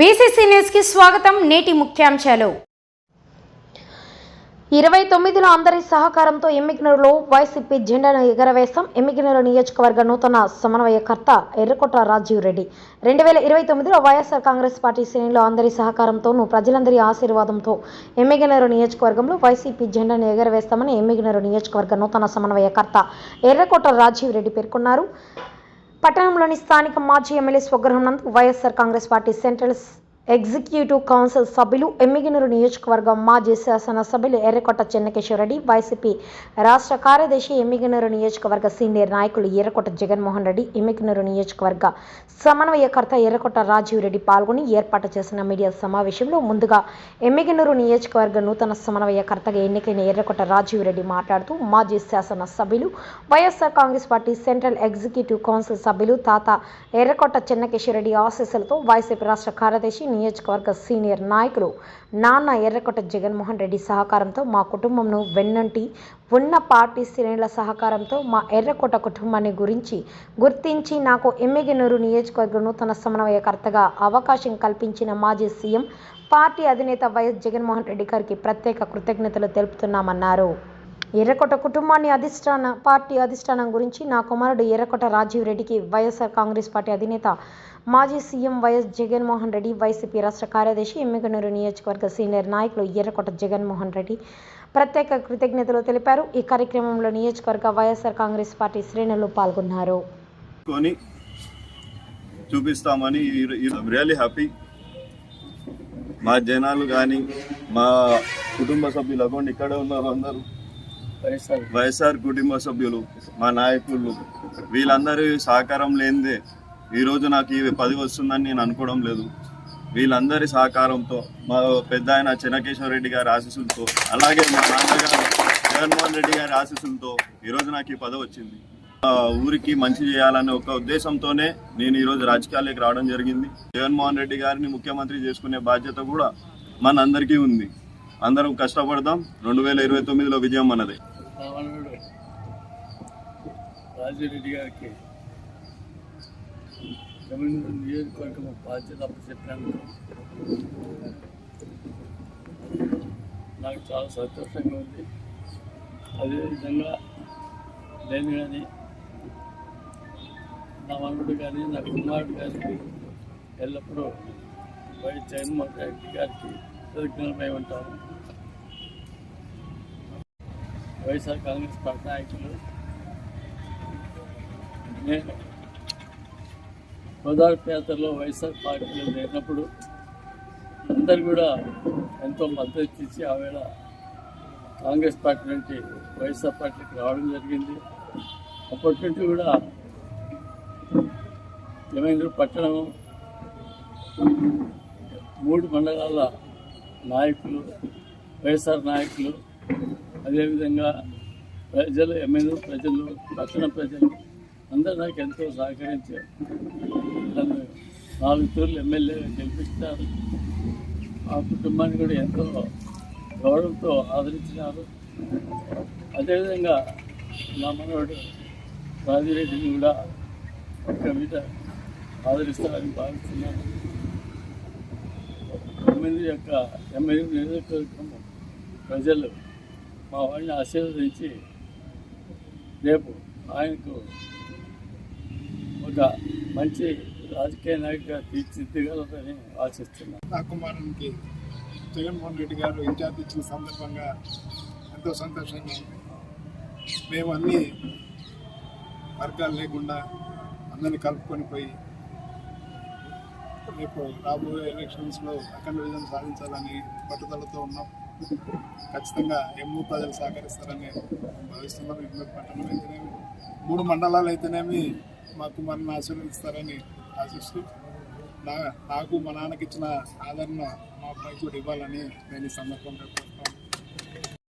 BCC న్యూస్కి స్వాగతం నేటి ముఖ్యాంశాలు. ఇరవై తొమ్మిదిలో అందరి సహకారంతో ఎమ్మికినూరులో వైసీపీ జెండాను ఎగరవేస్తాం ఎమ్మికినూరు నియోజకవర్గ నూతన సమన్వయకర్త ఎర్రకోట రాజీవ్ రెడ్డి. రెండు వేల ఇరవై తొమ్మిదిలో వైఎస్ఆర్ కాంగ్రెస్ పార్టీ శ్రేణిలో అందరి సహకారంతోనూ ప్రజలందరి ఆశీర్వాదంతో ఎమ్మిగినూరు నియోజకవర్గంలో వైసీపీ జెండాను ఎగరవేస్తామని ఎమ్మిగినూరు నియోజకవర్గ నూతన సమన్వయకర్త ఎర్రకోట రాజీవ్ రెడ్డి పేర్కొన్నారు. పట్టణంలోని స్థానిక మాజీ ఎమ్మెల్యే స్వగృహం నందు YSR Congress party central executive council సభ్యులు ఎమ్మిగినూరు నియోజకవర్గం మాజీ శాసన సభ్యులు ఎర్రకొట్ట చెన్నకేశ్వరరెడ్డి వైసీపీ రాష్ట్ర కార్యదర్శి ఎమ్మిగినూరు నియోజకవర్గ సీనియర్ నాయకులు ఎర్రకొట్ట జగన్మోహన్ రెడ్డి ఎమ్మిగినూరు నియోజకవర్గ సమన్వయకర్త ఎర్రకొట్ట రాజీవ్ రెడ్డి పాల్గొని ఏర్పాటు చేసిన మీడియా సమావేశంలో ముందుగా ఎమ్మిగినూరు నియోజకవర్గ నూతన సమన్వయకర్తగా ఎన్నికైన ఎర్రకొట్ట రాజీవ్ రెడ్డి మాట్లాడుతూ మాజీ శాసన సభ్యులు YSR Congress party central executive council సభ్యులు తాత ఎర్రకొట్ట చెన్నకేశ్వరరెడ్డి ఆశీస్సులతో వైసీపీ రాష్ట్ర కార్యదర్శి నియోజకవర్గ సీనియర్ నాయకులు నాన్న ఎర్రకొట జగన్మోహన్ రెడ్డి సహకారంతో మా కుటుంబంను వెన్నంటి ఉన్న పార్టీ శ్రేణుల సహకారంతో మా ఎర్రకోట కుటుంబాన్ని గురించి గుర్తించి నాకు ఎమ్మిగనూరు నియోజకవర్గ నూతన సమన్వయకర్తగా అవకాశం కల్పించిన మాజీ సీఎం పార్టీ అధినేత వైఎస్ జగన్మోహన్ రెడ్డి గారికి ప్రత్యేక కృతజ్ఞతలు తెలుపుతున్నామన్నారు. ఎర్రకోట కుటుంబాన్ని అధిష్టాన పార్టీ అధిష్టానం గురించి నా కుమారుడు ఎర్రకోట రాజీవ్ రెడ్డికి వైఎస్ఆర్ కాంగ్రెస్ పార్టీ అధినేత మాజీ CM YS Jaganmohan Reddy YCP రాష్ట్ర కార్యదర్శి ఎమ్మిగనూరు నియోజకవర్గ సీనియర్ నాయకులు ఎర్రకోట జగన్మోహన్ రెడ్డి ప్రత్యేక కృతజ్ఞతలు తెలిపారు. ఈ కార్యక్రమంలో నియోజకవర్గ వైఎస్ఆర్ కాంగ్రెస్ పార్టీ శ్రేణులు పాల్గొన్నారు. చూపిస్తామని రియలీ హ్యాపీ. మా జనాలు కానీ మా కుటుంబ సభ్యులు అకౌంట్ ఇక్కడే ఉన్నారు అందరూ. వైఎస్ఆర్ కుటుంబ సభ్యులు మా నాయకులు వీళ్ళందరి సహకారం లేనిదే ఈరోజు నాకు ఇవి పది వస్తుందని నేను అనుకోవడం లేదు. వీళ్ళందరి సహకారంతో మా పెద్ద ఆయన చెన్నకేశ్వర రెడ్డి గారి ఆశీస్సులతో అలాగే మా నాన్నగారు జగన్మోహన్ రెడ్డి గారి ఆశీస్సులతో ఈరోజు నాకు ఈ పదవి వచ్చింది. ఊరికి మంచి చేయాలనే ఒక ఉద్దేశంతోనే నేను ఈరోజు రాజకీయాల్లోకి రావడం జరిగింది. జగన్మోహన్ రెడ్డి గారిని ముఖ్యమంత్రి చేసుకునే బాధ్యత కూడా మనందరికీ ఉంది. అందరం కష్టపడదాం. రెండు వేల ఇరవై తొమ్మిదిలో విజయం మనదే రాజిరెడ్డి గారికి నియోజకవర్గం బాధ్యత అప్పచెప్పినందుకు నాకు చాలా సంతోషంగా ఉంది. అదేవిధంగా నేను కానీ నా మనవుడు కానీ నా కుమారుడు కానీ ఎల్లప్పుడూ వైఎస్ జగన్మోహన్ రెడ్డి గారికి కృతజ్ఞతమై ఉంటారు. వైఎస్ఆర్ కాంగ్రెస్ పార్టీ నాయకులు. నేను గోదావరి యాత్రలో వైఎస్ఆర్ పార్టీలో చేరినప్పుడు అందరు కూడా ఎంతో మద్దతు ఇచ్చి ఆవేళ కాంగ్రెస్ పార్టీ నుండి వైఎస్ఆర్ పార్టీకి రావడం జరిగింది. అప్పటి నుండి కూడా ఏమైంది పట్టణం మూడు మండలాల నాయకులు వైఎస్ఆర్ నాయకులు అదేవిధంగా ప్రజలు ఎమ్మెల్యే ప్రజలు పట్టణ ప్రజలు అందరూ నాకు ఎంతో సహకరించారు. నన్ను నాలుగు తూర్లు ఎమ్మెల్యే గెలిపించారు ఆ కుటుంబాన్ని కూడా ఎంతో గౌరవంతో ఆదరించినారు. అదేవిధంగా నా మనవాడు రాజిరెడ్డిని కూడా ఒక మీద ఆదరిస్తారని భావిస్తున్నాను. ఎమ్మెల్యే యొక్క ఎమ్మెల్యే నియోజకవర్గం ప్రజలు మా వాడిని ఆశీర్వదించి రేపు ఆయనకు ఒక మంచి రాజకీయ నాయకుడిగా తీర్చిదిద్దగలరని ఆశిస్తున్నాను నా కుమారునికి జగన్మోహన్ రెడ్డి గారు ఇన్ఛార్జ్ ఇచ్చిన సందర్భంగా ఎంతో సంతోషంగా ఉంది. మేము అన్ని వర్గాలు లేకుండా అందరినీ కలుపుకొని పోయి రేపు రాబోయే ఎలక్షన్స్లో అఖండ విజయం సాధించాలని పట్టుదలతో ఉన్నాం. ఖచ్చితంగా ఎమ్ము ప్రజలు సహకరిస్తారని భావిస్తున్నాం. ఎమ్మె పట్టణం అయితేనేమి మూడు మండలాలు అయితేనేమి మాకు కుమారుని ఆశీర్వదిస్తారని ఆశిస్తూ నా నాకు మా నాన్నకి ఇచ్చిన ఆదరణ మా అబ్బాయికి కూడా ఇవ్వాలని నేను ఈ సందర్భంగా